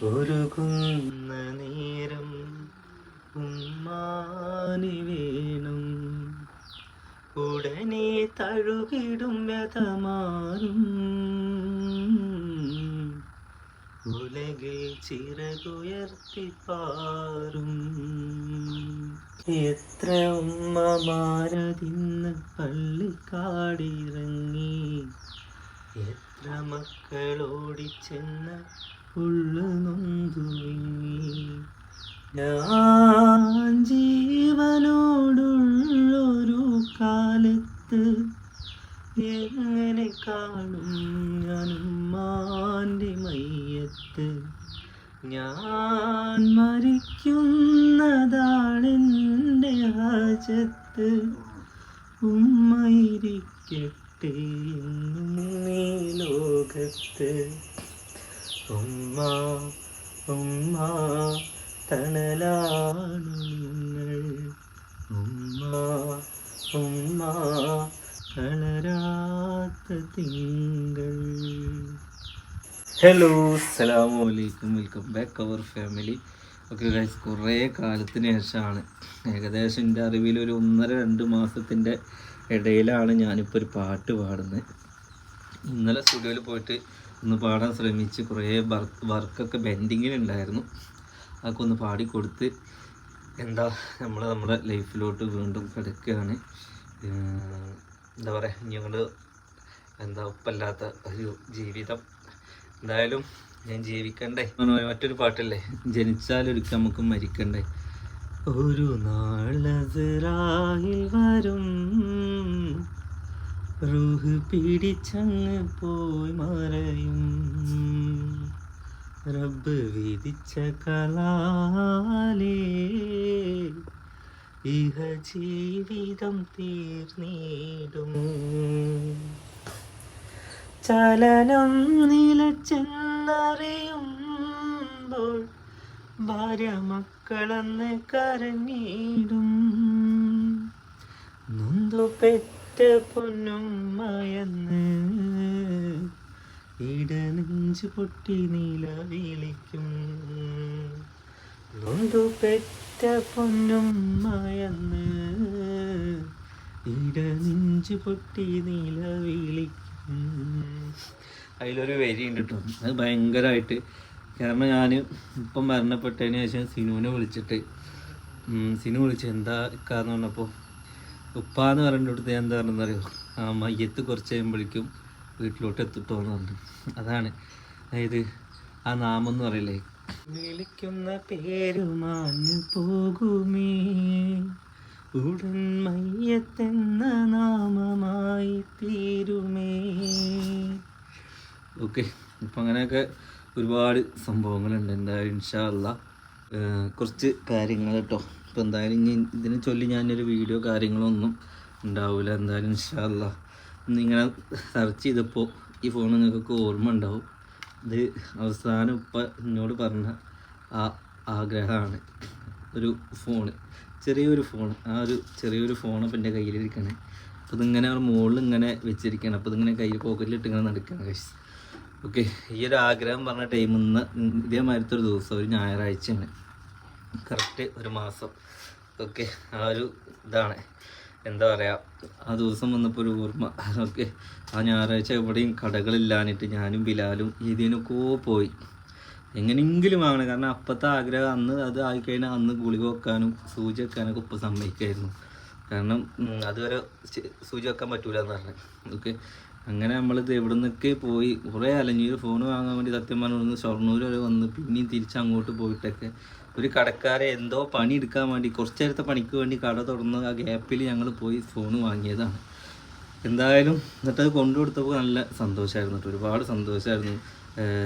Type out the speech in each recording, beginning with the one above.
ഒരുകുന്ന നേരം ഉമ്മാനി വേണം. ഉടനെ തഴുകിടും വ്യതമാറും ഉലകിൽ ചിറകുയർത്തിപ്പാറും എത്ര ഉമ്മമാരതിന്ന് പള്ളിക്കാടിറങ്ങി. എത്ര മക്കളോടിച്ചെന്ന് ഉള്ളു നൊന്തുവിങ്ങി. ഞാൻ ജീവനോടുള്ളൊരു കാലത്ത് എങ്ങനെ കാണും ഞാൻ ഉമ്മാന്റെ മയ്യത്ത്? ഞാൻ മരിക്കുന്നതാണെന്റെ ഹാജത്ത്. ഉമ്മയിരിക്കട്ടെ എന്നും ലോകത്ത്. ഉമ്മ ഉമ്മ തണലാണ് നിങ്ങൾ. ഉമ്മ ഉമ്മ തളരാത്ത തിങ്കൾ. ഹലോ അസ്സലാമു അലൈക്കും. Welcome back our family okay guys കുറേ കാലത്തിന് ശേഷമാണ്. ഏകദേശം എന്റെ അറിവിൽ ഒരു ഒന്നര രണ്ട് മാസത്തിന്റെ ഇടയിലാണ് ഞാനിപ്പോൾ ഒരു പാട്ട് പാടുന്നത്. ഇന്നലെ സ്റ്റുഡിയോയിൽ പോയിട്ട് ഒന്ന് പാടാൻ ശ്രമിച്ച് കുറേ വർക്ക് വർക്കൊക്കെ ബെൻഡിങ്ങിലുണ്ടായിരുന്നു അതൊക്കെ ഒന്ന് പാടിക്കൊടുത്ത് എന്താ നമ്മൾ നമ്മുടെ ലൈഫിലോട്ട് വീണ്ടും കിടക്കുകയാണ്. എന്താ പറയുക ഞങ്ങൾ എന്താ ഉപ്പല്ലാത്ത ഒരു ജീവിതം. എന്തായാലും ഞാൻ ജീവിക്കണ്ടേ? മറ്റൊരു പാട്ടല്ലേ? ജനിച്ചാലൊരിക്കൽ നമുക്ക് മരിക്കണ്ടേ? ഒരു നാളതിറായിൽ വരും. റൂഹ് പിടിച്ചങ്ങ് പോയി മറയും. റബ്ബ് വിധിച്ച കലാലേ ഇഹ ജീവിതം തീർന്നിടും. ചലനം നിലച്ചെന്നറിയുമ്പോൾ ഭാര്യ മക്കളെന്ന് കരഞ്ഞിടും. നൊന്തു പെറ്റ പൊന്നും ഇട ഇടനെഞ്ചു പൊട്ടി നീല വിളിക്കും. നൊന്തു പെറ്റ പൊന്നുമ്മയെന്ന് ഇട ഇടനെഞ്ചു പൊട്ടി നീല വിളിക്കും. അതിലൊരു വരി ഉണ്ട് കേട്ടോ അത് ഭയങ്കരമായിട്ട് കാരണം ഞാൻ ഇപ്പം മരണപ്പെട്ടതിന് ശേഷം സിനുവിനെ വിളിച്ചിട്ട് സിനു വിളിച്ച് എന്താ കാരണം പറഞ്ഞപ്പോൾ ഉപ്പാന്ന് പറഞ്ഞിട്ട് ഞാൻ എന്താ പറഞ്ഞറിയോ ആ മയ്യത്ത് കുറച്ച് കഴിയുമ്പോഴേക്കും വീട്ടിലോട്ട് എത്തിട്ടോ എന്ന് അതാണ്. അതായത് ആ നാമം എന്ന് പറയില്ലേ വിളിക്കുന്ന പേരുമാഞ്ഞു പോകുമേ. ഉടൻ മയ്യത്തെന്ന നാമമായി തീരുമേ. ഓക്കെ. ഇപ്പം അങ്ങനെയൊക്കെ ഒരുപാട് സംഭവങ്ങളുണ്ട്. എന്തായാലും ഇൻഷാല്ല കുറച്ച് കാര്യങ്ങൾ കേട്ടോ. ഇപ്പം എന്തായാലും ഇനി ഇതിനെ ചൊല്ലി ഞാനൊരു വീഡിയോ കാര്യങ്ങളൊന്നും ഉണ്ടാവില്ല എന്തായാലും ഇൻഷാല്ല ഇന്നിങ്ങനെ സെർച്ച് ചെയ്തപ്പോൾ ഈ ഫോൺ നിങ്ങൾക്ക് ഓർമ്മ ഉണ്ടാവും. ഇത് അവസാനം ഇപ്പം എന്നോട് പറഞ്ഞ ആ ആഗ്രഹമാണ്. ഒരു ഫോണ് ചെറിയൊരു ഫോൺ ആ ഒരു ചെറിയൊരു ഫോൺ അപ്പം എന്റെ കയ്യിലിരിക്കണേ. അപ്പോൾ ഇതിങ്ങനെ മുകളിൽ ഇങ്ങനെ വെച്ചിരിക്കണം. അപ്പോൾ ഇതിങ്ങനെ കയ്യിൽ പോക്കറ്റിലിട്ട് ഇങ്ങനെ നടക്കണം കഴിച്ച് ഓക്കെ ഈ ഒരു ആഗ്രഹം പറഞ്ഞ ടൈമിൽ നിന്ന് ഇതേമാതിരത്തെ ഒരു ദിവസം ഒരു ഞായറാഴ്ചയാണ്. കറക്റ്റ് ഒരു മാസം. ഓക്കെ ആ ഒരു ഇതാണ്. എന്താ പറയുക ആ ദിവസം വന്നപ്പോൾ ഒരു ഓർമ്മ. ഓക്കെ ആ ഞായറാഴ്ച എവിടെയും കടകളില്ലാഞ്ഞിട്ട് ഞാനും ബിലാലും ഇതിനൊക്കെ പോയി. എങ്ങനെയെങ്കിലും വാങ്ങണം കാരണം അപ്പത്തെ ആഗ്രഹം അന്ന് അത് ആയിക്കഴിഞ്ഞാൽ അന്ന് ഗുളിക വെക്കാനും സൂചി വെക്കാനൊക്കെ ഉപ്പ് സമ്മതിക്കായിരുന്നു. കാരണം അതുവരെ സൂചി വെക്കാൻ പറ്റൂല എന്ന് പറഞ്ഞു. ഓക്കെ അങ്ങനെ നമ്മളിത് എവിടെ നിന്നൊക്കെ പോയി കുറേ അലഞ്ഞു ഒരു ഫോൺ വാങ്ങാൻ വേണ്ടി സത്യം പറഞ്ഞു ഷൊർണൂർ വരെ വന്ന് പിന്നെയും തിരിച്ച് അങ്ങോട്ട് പോയിട്ടൊക്കെ. ഒരു കടക്കാരെ എന്തോ പണി എടുക്കാൻ വേണ്ടി കുറച്ച് നേരത്തെ പണിക്ക് വേണ്ടി കട തുറന്ന് ആ ഗ്യാപ്പിൽ ഞങ്ങൾ പോയി ഫോൺ വാങ്ങിയതാണ്. എന്തായാലും എന്നിട്ട് അത് കൊണ്ടു കൊടുത്തപ്പോൾ നല്ല സന്തോഷമായിരുന്നു കേട്ടോ. ഒരുപാട് സന്തോഷമായിരുന്നു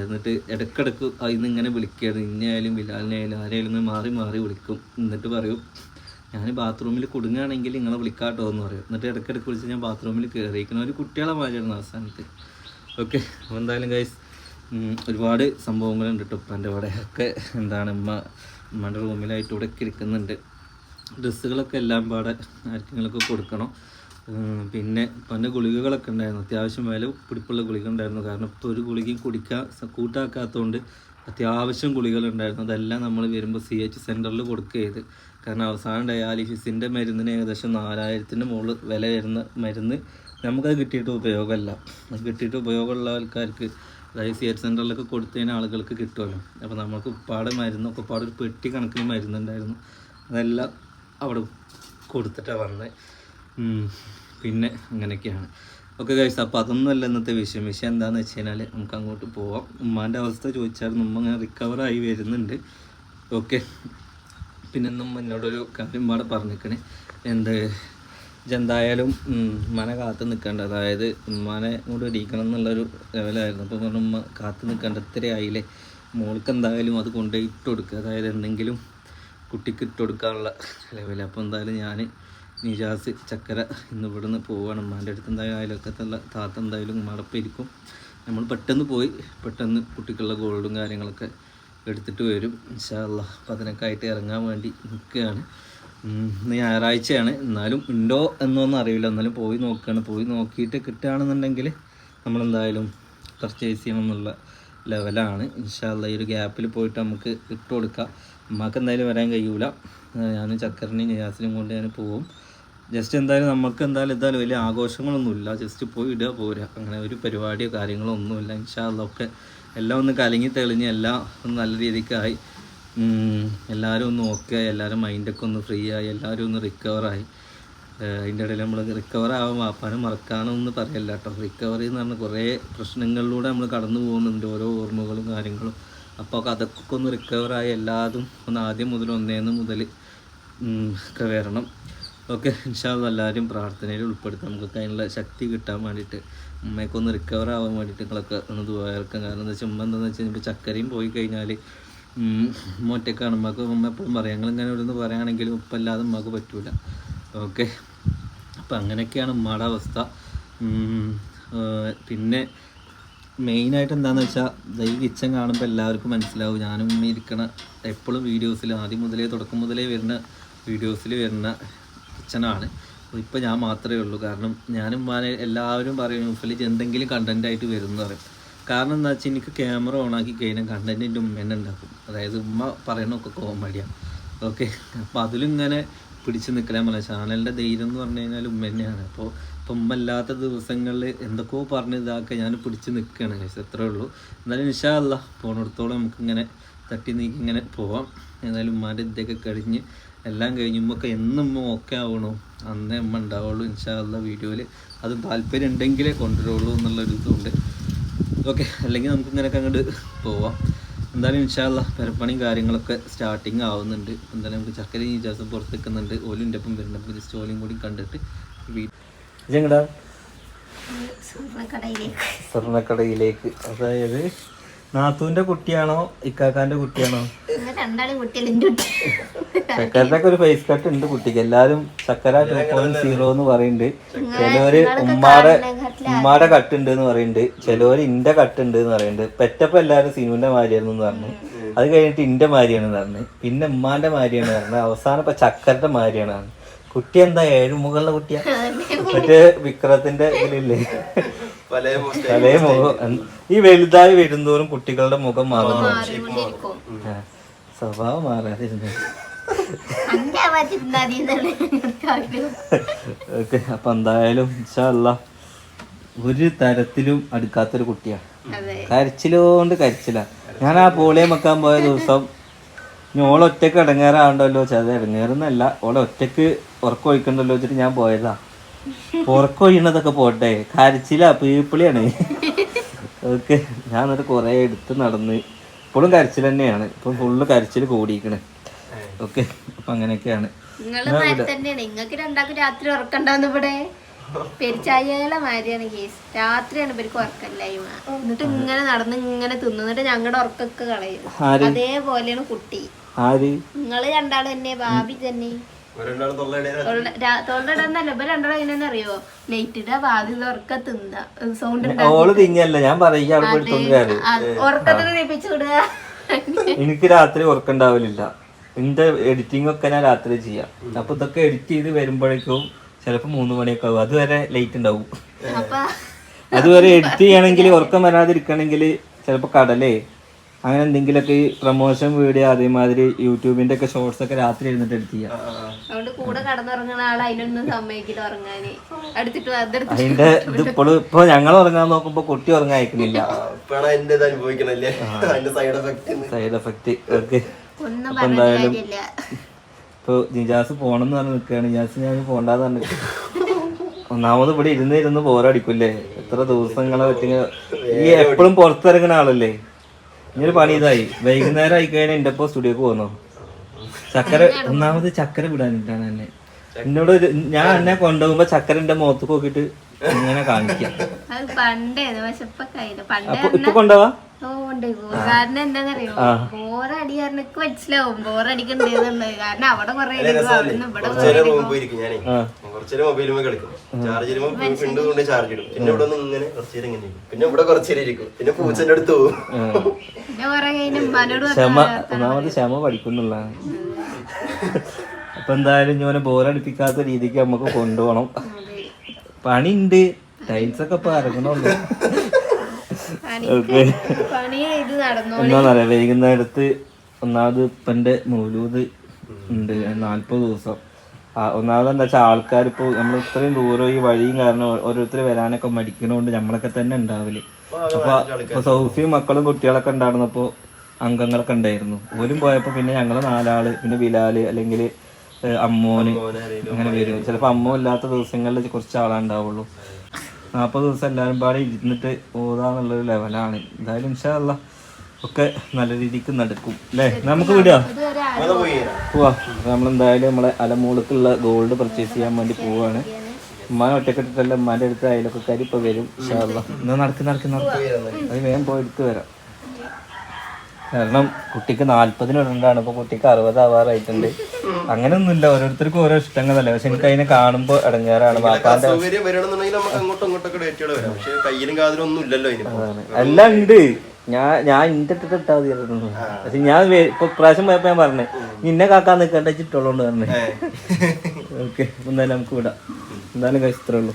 എന്നിട്ട് ഇടക്കിടക്ക് നിന്ന് ഇങ്ങനെ വിളിക്കുകയായിരുന്നു ഇന്നയായാലും ബിലാലിനായാലും ആരെയായാലും മാറി മാറി വിളിക്കും. എന്നിട്ട് പറയും ഞാൻ ബാത്റൂമിൽ കുടുങ്ങുകയാണെങ്കിൽ നിങ്ങളെ വിളിക്കാട്ടോ എന്ന് പറയും. എന്നിട്ട് ഇടയ്ക്കിടയ്ക്ക് വിളിച്ച് ഞാൻ ബാത്റൂമിൽ കയറിയിരിക്കണം ഒരു കുട്ടികളെ മാതിരിയായിരുന്നു അവസാനത്ത് ഓക്കെ അപ്പോൾ എന്തായാലും ഗൈസ് ഒരുപാട് സംഭവങ്ങളുണ്ട് കേട്ടോ ഉപ്പാന്റെ അവിടെ. ഒക്കെ എന്താണ് ഉമ്മ ഉമ്മന്റെ റൂമിലായിട്ട് ഇവിടെ ഒക്കെ ഇരിക്കുന്നുണ്ട്. ഡ്രസ്സുകളൊക്കെ എല്ലാം പാടെ ആർക്കെങ്കിലുമൊക്കെ കൊടുക്കണം. പിന്നെ എന്റെ ഗുളികകളൊക്കെ ഉണ്ടായിരുന്നു. അത്യാവശ്യം വില പിടിപ്പുള്ള ഗുളിക ഉണ്ടായിരുന്നു. കാരണം ഇപ്പോൾ ഒരു ഗുളികയും കുടിക്കാൻ കൂട്ടാക്കാത്തതുകൊണ്ട് അത്യാവശ്യം ഗുളികളുണ്ടായിരുന്നു അതെല്ലാം നമ്മൾ വരുമ്പോൾ സി എച്ച് സെന്ററിൽ കൊടുക്കുക ചെയ്ത്. കാരണം അവസാനം ഡയാലിസിസിന്റെ മരുന്നിന് ഏകദേശം നാലായിരത്തിന്റെ മുകളിൽ വില വരുന്ന മരുന്ന് നമുക്കത് കിട്ടിയിട്ട് ഉപയോഗമല്ല. അത് കിട്ടിയിട്ട് ഉപയോഗമുള്ള ആൾക്കാർക്ക് അതായത് സി എച്ച് സെന്ററിലൊക്കെ കൊടുത്തതിന് ആളുകൾക്ക് കിട്ടുമല്ലോ. അപ്പോൾ നമുക്ക് ഉപ്പാട് മരുന്നൊക്കെ ഉപ്പാട് ഒരു പെട്ടി കണക്കിന് മരുന്നുണ്ടായിരുന്നു. അതെല്ലാം അവിടെ കൊടുത്തിട്ടാണ് വന്നത്. പിന്നെ അങ്ങനെയൊക്കെയാണ്. ഓക്കെ കഴിച്ചു അപ്പോൾ അതൊന്നുമല്ല ഇന്നത്തെ വിഷയം. വിഷയം എന്താണെന്ന് വെച്ച് കഴിഞ്ഞാൽ നമുക്ക് അങ്ങോട്ട് പോവാം. ഉമ്മാന്റെ അവസ്ഥ ചോദിച്ചാൽ ഉമ്മ അങ്ങനെ റിക്കവറായി വരുന്നുണ്ട്. ഓക്കെ പിന്നെ ഉമ്മ എന്നോടൊരു കാര്യം പാടെ പറഞ്ഞിരിക്കണേ എന്ത്? എന്തായാലും ഉമ്മാനെ കാത്ത് നിൽക്കേണ്ട അതായത് ഉമ്മാനെ കൂടെ ഇടിക്കണം എന്നുള്ളൊരു ലെവലായിരുന്നു അപ്പോൾ പറഞ്ഞു ഉമ്മ കാത്ത് നിൽക്കേണ്ട ഇത്ര ആയില്ലേ. മോൾക്ക് എന്തായാലും അത് കൊണ്ടുപോയി ഇട്ട് കൊടുക്കുക അതായത് എന്തെങ്കിലും കുട്ടിക്ക് ഇട്ട് കൊടുക്കാനുള്ള ലെവൽ അപ്പോൾ എന്തായാലും ഞാൻ നിജാസ് ചക്കര ഇന്ന് ഇവിടുന്ന് പോവുകയാണ് ഉമ്മാന്റെ അടുത്ത് എന്തായാലും അയലൊക്കത്തുള്ള താത്ത എന്തായാലും ഉമ്മാടൊപ്പം ഇരിക്കും. നമ്മൾ പെട്ടെന്ന് പോയി. പെട്ടെന്ന് കുട്ടിക്കുള്ള ഗോൾഡും കാര്യങ്ങളൊക്കെ എടുത്തിട്ട് വരും. ഇൻഷാല്ല അപ്പം അതിനൊക്കെ ഇറങ്ങാൻ വേണ്ടി നിൽക്കുകയാണ്. ഇന്ന് ഞായറാഴ്ചയാണ്. എന്നാലും ഉണ്ടോ എന്നൊന്നും അറിയില്ല. എന്നാലും പോയി നോക്കുകയാണ് പോയി നോക്കിയിട്ട് കിട്ടുകയാണെന്നുണ്ടെങ്കിൽ നമ്മളെന്തായാലും പർച്ചേസ് ചെയ്യണം എന്നുള്ള ലെവലാണ് ഇൻഷാല്ല ഈ ഒരു ഗ്യാപ്പിൽ പോയിട്ട് നമുക്ക് ഇട്ട് കൊടുക്കാം അമ്മയ്ക്ക് എന്തായാലും വരാൻ കഴിയൂല. ഞാൻ ചക്കറിനെയും നിയാസിനും കൊണ്ട് ഞാൻ പോവും. ജസ്റ്റ് എന്തായാലും നമുക്ക് എന്തായാലും എന്തായാലും വലിയ ആഘോഷങ്ങളൊന്നുമില്ല. ജസ്റ്റ് പോയി ഇടുക പോരുക. അങ്ങനെ ഒരു പരിപാടിയോ കാര്യങ്ങളോ ഒന്നുമില്ല. ഇൻഷാല്ലൊക്കെ എല്ലാം ഒന്ന് കലങ്ങി തെളിഞ്ഞ് എല്ലാം ഒന്ന് നല്ല രീതിക്കായി എല്ലാവരും ഒന്ന് ഓക്കെ എല്ലാവരും മൈൻഡൊക്കെ ഒന്ന് ഫ്രീ ആയി. എല്ലാവരും ഒന്ന് റിക്കവറായി അതിന്റെ ഇടയിൽ നമ്മൾ റിക്കവർ ആവാൻ വാപ്പാനും മറക്കാനൊന്നും പറയല്ല കേട്ടോ. റിക്കവറി എന്ന് പറഞ്ഞാൽ കുറേ പ്രശ്നങ്ങളിലൂടെ നമ്മൾ കടന്നു പോകുന്നുണ്ട്. ഓരോ ഓർമ്മകളും കാര്യങ്ങളും. അപ്പോൾ അതൊക്കെ ഒന്ന് റിക്കവറായി എല്ലാതും ഒന്ന് ആദ്യം മുതൽ ഒന്നേന്ന് മുതൽ ഒക്കെ വരണം. ഓക്കെ ഇൻഷാല്ല എല്ലാവരും പ്രാർത്ഥനയിൽ ഉൾപ്പെടുത്താം. നമുക്ക് അതിനുള്ള ശക്തി കിട്ടാൻ വേണ്ടിയിട്ട് ഉമ്മയൊക്കെ ഒന്ന് റിക്കവർ ആവാൻ വേണ്ടിയിട്ട് നിങ്ങളൊക്കെ ഒന്ന് ദുബായിറക്കാം കാരണം എന്താ വെച്ചാൽ ഉമ്മ എന്താണെന്ന് വെച്ചാൽ ഇപ്പോൾ ചക്കരയും പോയി കഴിഞ്ഞാൽ ഒറ്റക്കാണ് ഉമ്മക്ക് ഉമ്മ എപ്പോഴും പറയാം. ഞങ്ങളിങ്ങനെ ഇവിടെ നിന്ന് പറയുകയാണെങ്കിലും ഉപ്പല്ലാതെ ഉമ്മക്ക് പറ്റൂല. ഓക്കെ അപ്പം അങ്ങനെയൊക്കെയാണ് ഉമ്മയുടെ അവസ്ഥ. പിന്നെ മെയിനായിട്ട് എന്താണെന്ന് വെച്ചാൽ ഈ കിച്ചൺ കാണുമ്പോൾ എല്ലാവർക്കും മനസ്സിലാവും. ഞാനും ഇരിക്കണ എപ്പോഴും വീഡിയോസിൽ ആദ്യം മുതലേ തുടക്കം മുതലേ വരുന്ന വീഡിയോസിൽ വരുന്ന കിച്ചണാണ് ഇപ്പോൾ ഞാൻ മാത്രമേ ഉള്ളൂ. കാരണം ഞാനും ഉമ്മാനെ എല്ലാവരും പറയും ഫലിജ് എന്തെങ്കിലും കണ്ടന്റ് ആയിട്ട് വരും എന്ന് പറയും. കാരണം എന്താ വെച്ചാൽ എനിക്ക് ക്യാമറ ഓണാക്കി കഴിഞ്ഞാൽ കണ്ടന്റിന്റെ ഉമ്മ തന്നെ ഉണ്ടാക്കും അതായത് ഉമ്മ പറയണമൊക്കെ കോമഡിയാണ് ഓക്കെ അപ്പോൾ അതിലിങ്ങനെ പിടിച്ച് നിൽക്കലാൻ പറഞ്ഞ ചാനലിന്റെ ധൈര്യം എന്ന് പറഞ്ഞു കഴിഞ്ഞാൽ ഉമ്മ തന്നെയാണ്. അപ്പോൾ ഇപ്പം ഉമ്മ ഇല്ലാത്ത ദിവസങ്ങളിൽ എന്തൊക്കെയോ പറഞ്ഞ് ഇതാക്കുക ഞാൻ പിടിച്ച് നിൽക്കുകയാണ് guys. അത്രേ ഉള്ളൂ. എന്നാലും നിഷാല്ല പോണിടത്തോളം നമുക്കിങ്ങനെ തട്ടി നീക്കി ഇങ്ങനെ പോവാം. എന്നാലും ഉമ്മാന്റെ ഇതൊക്കെ കഴിഞ്ഞ് എല്ലാം കഴിഞ്ഞുമ്പോൾ എന്നും ഒക്കെ ഓക്കെ ആവണോ. അന്നേ അമ്മ ഉണ്ടാവുള്ളൂ ഇൻഷാല്ല വീഡിയോയിൽ. അത് താല്പര്യം ഉണ്ടെങ്കിലേ കൊണ്ടുവരുള്ളൂ എന്നുള്ളൊരു ഇതുണ്ട്. ഓക്കെ അല്ലെങ്കിൽ നമുക്ക് ഇങ്ങനെയൊക്കെ അങ്ങോട്ട് പോവാം. എന്തായാലും ഇൻഷാല്ല പെരപ്പണിയും കാര്യങ്ങളൊക്കെ സ്റ്റാർട്ടിങ് ആവുന്നുണ്ട്. എന്തായാലും നമുക്ക് ചക്കരയും ഈജാസം പുറത്ത് നിൽക്കുന്നുണ്ട്. ഓലിന്റെ ഒപ്പം വരുന്നുണ്ട്. ജസ്റ്റ് ഓലിയും കൂടി കണ്ടിട്ട് ഇതെങ്ങടാ സ്വർണക്കടയിലേക്ക്. സ്വർണക്കടയിലേക്ക്. അതായത് നാത്തൂന്റെ കുട്ടിയാണോ? ഇക്കാക്കാന്റെ കുട്ടിയാണോ? രണ്ടാളും കുട്ടികൾ എന്റെ കുട്ടി ചക്കരന്റെ ഒരു ഫേസ് കട്ട് ഉണ്ട് കുട്ടിക്ക്. എല്ലാരും ചക്കര ടു പോയിന്റ് സീറോ എന്ന് പറയുന്നുണ്ട് ചിലവര് ഉമ്മാടെ ഉമ്മാടെ കട്ട് ഉണ്ട് എന്ന് പറയുന്നുണ്ട് ചിലവര് ഇന്റെ കട്ട് ഉണ്ട് എന്ന് പറയുന്നുണ്ട് പെറ്റപ്പ എല്ലാരും സിനുവിന്റെ മാരിയായിരുന്നു എന്ന് പറഞ്ഞു. അത് കഴിഞ്ഞിട്ട് ഇന്റെ മാരിയാണെന്ന് പറഞ്ഞു. പിന്നെ ഉമ്മാന്റെ മാരിയാണ് പറഞ്ഞത് അവസാനം ഇപ്പൊ ചക്കരന്റെ മാരിയാണ് കുട്ടി എന്താ ഏഴുമുകളുടെ കുട്ടിയാ? മറ്റേ വിക്രത്തിന്റെ ഇതിലില്ലേ? പലേ മുഖം. ഈ വലുതായി വരുന്തോറും കുട്ടികളുടെ മുഖം മാറുന്നു സ്വഭാവം മാറാതിരുന്നു. ഓക്കെ അപ്പൊ എന്തായാലും ഇൻഷാല്ല ഒരു തരത്തിലും അടുക്കാത്തൊരു കുട്ടിയാണ് കരച്ചിലോണ്ട് കരച്ചില. ഞാൻ ആ പോളിയം വെക്കാൻ പോയ ദിവസം ഇനി ഓളെ ഒറ്റയ്ക്ക് ഇടങ്ങേറാണ്ടല്ലോ അത് ഇടങ്ങേറുന്നല്ല. ഓളെ ഒറ്റയ്ക്ക് ഉറക്കം ഒഴിക്കണ്ടല്ലോ വെച്ചിട്ട് ഞാൻ പോയതാ. ഉറക്കം ഒഴിയണതൊക്കെ പോട്ടെ. കരച്ചില പീപ്പിളിയാണ്. ഓക്കെ ഞാൻ എന്നിട്ട് കുറേ എടുത്ത് നടന്ന് ഇപ്പോഴും കരച്ചിൽ തന്നെയാണ്. ഇപ്പം ഫുള്ള് കരച്ചിൽ കൂടിയിരിക്കണ്. ഓക്കെ അപ്പൊ അങ്ങനെയൊക്കെയാണ്. നിങ്ങൾക്ക് രണ്ടാക്കും രാത്രി ഉറക്കണ്ടാവുന്ന ഇവിടെ. പെരിച്ചായകളെ മാതിരിയാണ് കേസ്. രാത്രിയാണ് ഇവർക്ക് ഉറക്കല്ലായ്മ എന്നിട്ട് ഇങ്ങനെ നടന്ന് ഇങ്ങനെ തിന്നു എന്നിട്ട് ഞങ്ങളുടെ ഉറക്കൊക്കെ കളയും. അതേപോലെയാണ് കുട്ടി. നിങ്ങൾ രണ്ടാളും തന്നെ ഭാബി തന്നെ തൊള്ളയിടന്നല്ല ഇപ്പൊ രണ്ടാളും എങ്ങനെ അറിയോ? വാതിൽ ഉറക്ക തിന്ന സൗണ്ട് ഓൾ തിങ്ങല്ല ഞാൻ ഉറക്കത്തിന് നീപ്പിച്ചു വിടുക. എനിക്ക് രാത്രി ഉറക്കണ്ടാവില്ല എന്റെ എഡിറ്റിംഗ് ഒക്കെ ഞാൻ രാത്രി ചെയ്യാം. അപ്പൊ ഇതൊക്കെ എഡിറ്റ് ചെയ്ത് വരുമ്പോഴേക്കും ചിലപ്പോ മൂന്ന് മണിയൊക്കെ ആവും. അതുവരെ ലൈറ്റ് ഉണ്ടാവും. അതുവരെ എഡിറ്റ് ചെയ്യണമെങ്കിൽ ഉറക്കം വരാതിരിക്കണമെങ്കിൽ ചിലപ്പോ കടലേ. അങ്ങനെ എന്തെങ്കിലുമൊക്കെ ഈ പ്രൊമോഷൻ വീഡിയോ അതേമാതിരി യൂട്യൂബിന്റെ ഒക്കെ ഷോർട്സ് ഒക്കെ രാത്രി ഇരുന്നിട്ട് എടുത്ത് ചെയ്യാം. അതുകൊണ്ട് കൂടെ കടന്നുറങ്ങുന്ന ആൾ അതിനൊന്നും സമ്മതിക്കില്ല ഉറങ്ങാന്. അടുത്തിട്ട് അതെടുത്ത് അതിന്റെ ഇത് ഇപ്പോഴും ഇപ്പൊ ഞങ്ങൾ ഉറങ്ങാൻ നോക്കുമ്പോ കുട്ടി ഉറങ്ങാൻ അയക്കുന്നില്ല ഇപ്പഴാണ് എന്റെ ഇത് അനുഭവിക്കണല്ലേ? അതിന്റെ side effect side effect okay. ഒന്നും പറഞ്ഞ കാര്യമില്ല. ഇപ്പൊ നിജാസ് പോണെന്ന് പറഞ്ഞ് നിൽക്കുകയാണ് നിജാസ് ഞാൻ പോണ്ടാന്ന് പറഞ്ഞു ഒന്നാമത് ഇവിടെ ഇരുന്ന് ഇരുന്ന് ബോറടിക്കൂല്ലേ എത്ര ദിവസങ്ങളെ പറ്റിയ ഈ എപ്പോഴും പുറത്തിറങ്ങുന്ന ആളല്ലേ? ഇങ്ങനൊരു പണി ഇതായി. വൈകുന്നേരം ആയി കഴിഞ്ഞാൽ എന്റെ ഇപ്പൊ സ്റ്റുഡിയോക്ക് പോന്നോ ചക്കര ഒന്നാമത് ചക്കര വിടാനിട്ടാണ് എന്നെ. എന്നോട് ഞാൻ എന്നെ കൊണ്ടുപോകുമ്പോ ചക്കര എന്റെ മുഖത്ത് പോക്കിട്ട് ഇങ്ങനെ കാണിക്കാം. ഇപ്പൊ കൊണ്ടുപോവാ? ഓ ഉണ്ട്. കാരണം എന്താന്നറിയോ? ബോറടി കാരണം എനിക്ക് മനസ്സിലാവും. ബോറടിക്കണ്ടേന്നുള്ളത് കാരണം അവിടെ കൊറേ അവിടുന്ന് ഇവിടെ കുറച്ചേരം റൂമിൽ പോയിരിക്കും ഞാനേ. ആ. കുറച്ചേരം മൊബൈലുമേ കളിക്കും. ചാർജ് ചെയ്യുമ്പോ പിണ്ട് കൊണ്ട് ചാർജ് ഇടും. പിന്നെ ഇവിടെ കുറച്ചേരി ഇങ്ങനെ കുറച്ചേരം ഇങ്ങനെ പിന്നെ ഇവിടെ കുറച്ചേരം ഇരിക്കും. പിന്നെ പൂച്ചന്റെ അടുത്ത് പോകും. ക്ഷമ ഒന്നാമത് ക്ഷമ പഠിക്കുന്നുള്ളതാണ് അപ്പൊ എന്തായാലും ഞാൻ ബോറടിപ്പിക്കാത്ത രീതിക്ക് നമുക്ക് കൊണ്ടുപോകണം പണി ഉണ്ട് ടൈൽസ് ഒക്കെ ഇപ്പൊ ഇറങ്ങണുള്ളൂ എന്താന്നറിയാം? വൈകുന്നേരത്ത് ഒന്നാമത് ഇപ്പന്റെ മൗലൂദ് ഉണ്ട്. നാല്പത് ദിവസം. ഒന്നാമത് എന്താ വെച്ചാൽ ആൾക്കാരിപ്പോൾ നമ്മൾ ഇത്രയും ദൂരം ഈ വഴിയും കാരണം ഓരോരുത്തർ വരാനൊക്കെ മടിക്കണോണ്ട് നമ്മളൊക്കെ തന്നെ ഉണ്ടാവില്ല അപ്പൊ ഇപ്പൊ സൗഫിയും മക്കളും കുട്ടികളൊക്കെ ഉണ്ടായിരുന്നപ്പോ അംഗങ്ങളൊക്കെ ഉണ്ടായിരുന്നു. ഓരും പോയപ്പോ പിന്നെ ഞങ്ങൾ നാലാൾ പിന്നെ ബിലാൽ അല്ലെങ്കിൽ അമ്മോന് അങ്ങനെ വരും. ചിലപ്പോ അമ്മ ഇല്ലാത്ത ദിവസങ്ങളിൽ കുറച്ച് ആളാ ഉണ്ടാവുള്ളൂ. നാൽപ്പത് ദിവസം എല്ലാവരും പാടെ ഇരുന്നിട്ട് ഓതാന്നുള്ളൊരു ലെവലാണ് എന്തായാലും ഇൻഷാല്ല ഒക്കെ നല്ല രീതിക്ക് നടക്കും. അല്ലേ നമുക്ക് വിടുക പോവാ. നമ്മളെന്തായാലും നമ്മളെ അലമൂളക്കുള്ള ഗോൾഡ് പർച്ചേസ് ചെയ്യാൻ വേണ്ടി പോവാണ്. ഉമ്മാനെ ഒറ്റക്കെട്ടിട്ടല്ല ഉമ്മാന്റെ അടുത്ത് അയലൊക്കെ ഇപ്പൊ വരും എന്നാ നടക്ക് നടക്ക് നടക്ക്. അത് വേഗം പോയി എടുത്ത് വരാം. കാരണം കുട്ടിക്ക് നാല്പതിന് ഇടണ്ടാണ് ഇപ്പൊ കുട്ടിക്ക് അറുപത് ആവാറായിട്ടുണ്ട്. അങ്ങനെയൊന്നുമില്ല ഓരോരുത്തർക്കും ഓരോ ഇഷ്ടങ്ങളല്ലേ. പക്ഷെ എനിക്ക് അതിനെ കാണുമ്പോ ഇടങ്ങാറാണ് ഇതിന് എല്ലാം ഉണ്ട്. ഞാൻ ഞാൻ ഇന്റെ അടുത്ത് ഇട്ടാ മതി പക്ഷെ ഞാൻ ഇപ്പൊ പ്രാവശ്യം പോയപ്പോ ഞാൻ പറഞ്ഞേ നിന്നെ കാക്കാൻ നിൽക്കണ്ട ചിട്ടുള്ളോണ്ട് പറഞ്ഞേ. ഓക്കെ എന്നാലും നമുക്ക് വിടാം. എന്തായാലും കഴിച്ചിത്രേ ഉള്ളൂ.